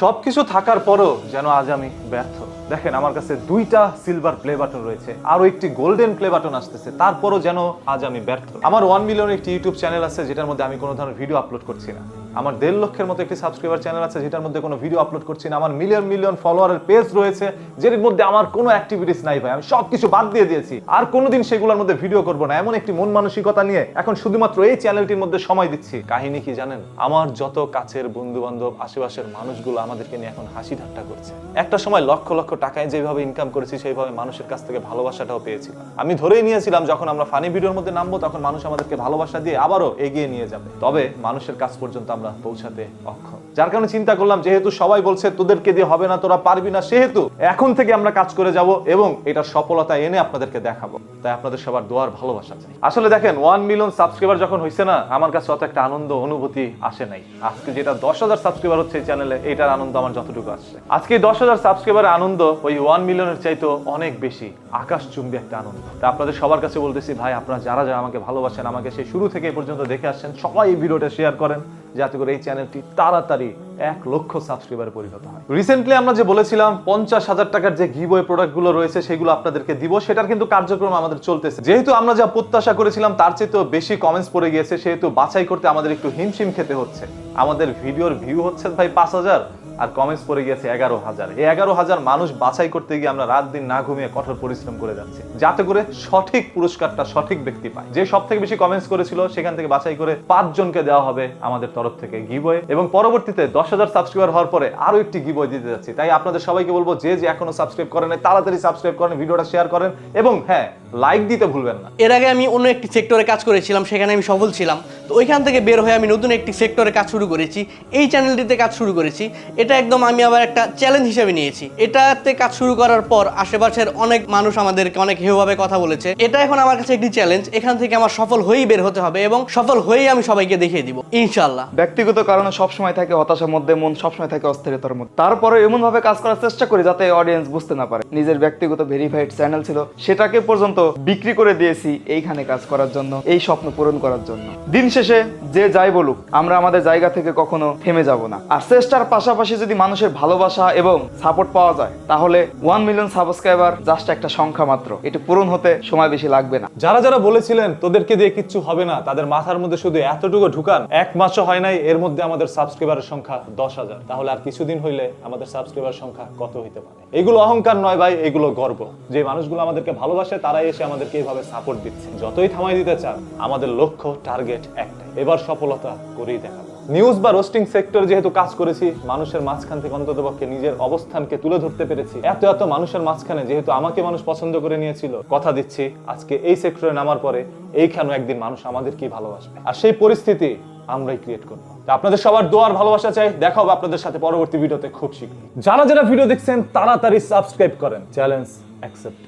সবকিছু থাকার পরও যেন আজ আমি ব্যর্থ। দেখেন, আমার কাছে দুইটা সিলভার প্লে বাটন রয়েছে, আরও একটি গোল্ডেন প্লে বাটন আসতেছে, তারপরও যেন আজ আমি ব্যর্থ। আমার ওয়ান মিলিয়ন একটি ইউটিউব চ্যানেল আছে, যেটার মধ্যে আমি কোনো ধরনের ভিডিও আপলোড করছি না। আমার দেড় লক্ষের মতো একটি সাবস্ক্রাইবার চ্যানেল আছে, যেটার মধ্যে কোনো ভিডিও আপলোড করছি না। আমার মিলিয়ন মিলিয়ন ফলোয়ারের পেজ রয়েছে, যেটির মধ্যে আমার কোনো অ্যাক্টিভিটিস নাই ভাই। আমি সবকিছু বাদ দিয়ে দিয়েছি। আর কোনোদিন সেগুলোর মধ্যে ভিডিও করব না। এমন একটি মন মানসিকতা নিয়ে এখন শুধুমাত্র এই চ্যানেলটির মধ্যে সময় দিচ্ছি। কাহিনী কি জানেন? আমার যত কাছের বন্ধু বান্ধব আশেপাশের মানুষগুলো আমাদেরকে নিয়ে এখন হাসি ঠাট্টা করছে। একটা সময় লক্ষ লক্ষ টাকায় যেভাবে ইনকাম করেছি, সেইভাবে মানুষের কাছ থেকে ভালোবাসাটাও পেয়েছি আমি ধরেই নিয়েছিলাম, যখন আমরা ফানি ভিডিওর মধ্যে নামবো, তখন মানুষ আমাদেরকে ভালোবাসা দিয়ে আবারও এগিয়ে নিয়ে যাবে। তবে মানুষের কাছ পর্যন্ত আমরা পৌঁছাতে অক্ষম। যার কারণে চিন্তা করলাম, যেহেতু সবাই বলছে, তোদেরকে দিয়ে হবে না, তোরা পারবি না। সেহেতু এখন থেকে আমরা কাজ করে যাব এবং এটার সফলতা এনে আপনাদেরকে দেখাবো। তাই আপনাদের সবার দোয়ার ভালোবাসা চাই। আসলে দেখেন ওয়ান মিলিয়ন সাবস্ক্রাইবার যখন হয়েছে না, আমার কাছে অত একটা আনন্দ, অনুভূতি আসে নাই। আজকে যেটা দশ হাজার সাবস্ক্রাইবার হচ্ছে এই চ্যানেলে এটার আনন্দ আমার যতটুকু আসছে। আজকে দশ হাজার সাবস্ক্রাইবারের আনন্দ ওই ওয়ান মিলিয়নের চাইতো অনেক বেশি আকাশ চুম্বি একটা আনন্দ। তা আপনাদের সবার কাছে বলতেছি, ভাই, আপনারা যারা যারা আমাকে ভালোবাসেন, আমাকে সেই শুরু থেকে পর্যন্ত দেখে আসছেন, সবাই এই ভিডিওটা শেয়ার করেন। যাতে করে এই চ্যানেলটি তাড়াতাড়ি এক লক্ষ সাবস্ক্রাইবার পরিণত হয়। রিসেন্টলি আমরা যে বলেছিলাম পঞ্চাশ হাজার টাকার যে গিবয় প্রোডাক্টগুলো রয়েছে, সেগুলো আপনাদেরকে দিব। সেটার কিন্তু কার্যক্রম আমাদের চলতেছে। যেহেতু আমরা যা প্রত্যাশা করেছিলাম, তার চেয়ে বেশি কমেন্টস পড়ে গিয়েছে। সেহেতু বাছাই করতে আমাদের একটু হিমশিম খেতে হচ্ছে। আমাদের ভিডিওর ভিউ হচ্ছে ভাই পাঁচ হাজার। আর কমেন্টস পড়ে গিয়েছে, এগারো হাজার। এই এগারো হাজার মানুষ বাছাই করতে গিয়ে আমরা রাত দিন না ঘুমিয়ে কঠোর পরিশ্রম করে যাচ্ছি। যাতে করে সঠিক পুরস্কারটা সঠিক ব্যক্তি পায়। যে সব থেকে বেশি কমেন্টস করেছিল, সেখান থেকে বাছাই করে পাঁচজনকে দেওয়া হবে আমাদের তরফ থেকে গিবয় এবং পরবর্তীতে দশ হাজার সাবস্ক্রাইবার হওয়ার পরে আরও একটি গিবয় দিতে যাচ্ছি। তাই আপনাদের সবাইকে বলব, যে যে এখনও সাবস্ক্রাইব করেন তাড়াতাড়ি সাবস্ক্রাইব করেন, ভিডিওটা শেয়ার করেন। এবং হ্যাঁ লাইক দিতে ভুলবেন না। এর আগে আমি অন্য একটি সেক্টরে কাজ করেছিলাম, সেখানে আমি সফল ছিলাম। তো ওইখান থেকে বের হয়ে আমি নতুন একটি সেক্টরে কাজ শুরু করেছি। এই চ্যানেলটিতে কাজ শুরু করেছি। এটা একদম আমি আবার একটা চ্যালেঞ্জ হিসেবে নিয়েছি। এটাতে কাজ শুরু করার পর আশেপাশের অনেক মানুষ আমাদেরকে অনেক হেউভাবে কথা বলেছে। এটা এখন আমার কাছে একটি চ্যালেঞ্জ এখান থেকে আমার সফল হয়েই বের হতে হবে এবং সফল হয়েই আমি সবাইকে দেখিয়ে দিব ইনশাল্লাহ ব্যক্তিগত কারণে সবসময় থাকে হতাশার মধ্যে, মন সবসময় থাকে অস্থিরতার মধ্যে। তারপরে এমন ভাবে কাজ করার চেষ্টা করি যাতে অডিয়েন্স বুঝতে না পারে। নিজের ব্যক্তিগত ভেরিফাইড চ্যানেল ছিল, সেটাকে পর্যন্ত বিক্রি করে দিয়েছি এইখানে কাজ করার জন্য, এই স্বপ্ন পূরণ করার জন্য। দিন শেষে যে যাই বলুক, আমরা আমাদের জায়গা থেকে কখনো থেমে যাব না। আর চেষ্টার পাশাপাশি যদি মানুষের ভালোবাসা এবং সাপোর্ট পাওয়া যায়, তাহলে ওয়ান মিলিয়ন সাবস্ক্রাইবার জাস্ট একটা সংখ্যা মাত্র। এটি পূরণ হতে সময় বেশি লাগবে না। যারা যারা বলেছিলেন, তোদেরকে দিয়ে কিচ্ছু হবে না, তাদের মাথার মধ্যে শুধু এতটুকু ঢুকান, এক মাসও হয় নাই, এর মধ্যে আমাদের সাবস্ক্রাইবারের সংখ্যা দশ হাজার। তাহলে আর কিছুদিন হইলে আমাদের সাবস্ক্রাইবার সংখ্যা কত হইতে পারে? এগুলো অহংকার নয় ভাই, এগুলো গর্ব। যে মানুষগুলো আমাদেরকে ভালোবাসে, তারাই এসে আমাদেরকে এইভাবে সাপোর্ট দিচ্ছে। যতই থামাই দিতে চান, আমাদের লক্ষ্য টার্গেট একটাই। এবার সফলতা করেই দেখাবো। নিউজ বা রোস্টিং সেক্টর যেহেতু কাজ করেছি, মানুষের মাঝখান থেকে অন্তত পক্ষে নিজের অবস্থানকে তুলে ধরতে পেরেছি। এত এত মানুষের মাঝখানে যেহেতু আমাকে মানুষ পছন্দ করে নিয়েছিল, কথা দিচ্ছি, আজকে এই সেক্টরে নামার পরে এইখানেও একদিন মানুষ আমাদেরকেই ভালোবাসবে। আর সেই পরিস্থিতি আমরাই ক্রিয়েট করব। আপনাদের সবার দোয়ার ভালোবাসা চাই, দেখা হবে আপনাদের সাথে পরবর্তী ভিডিওতে খুব শীঘ্রই। যারা যারা ভিডিও দেখছেন, তাড়াতাড়ি সাবস্ক্রাইব করেন। Challenge accept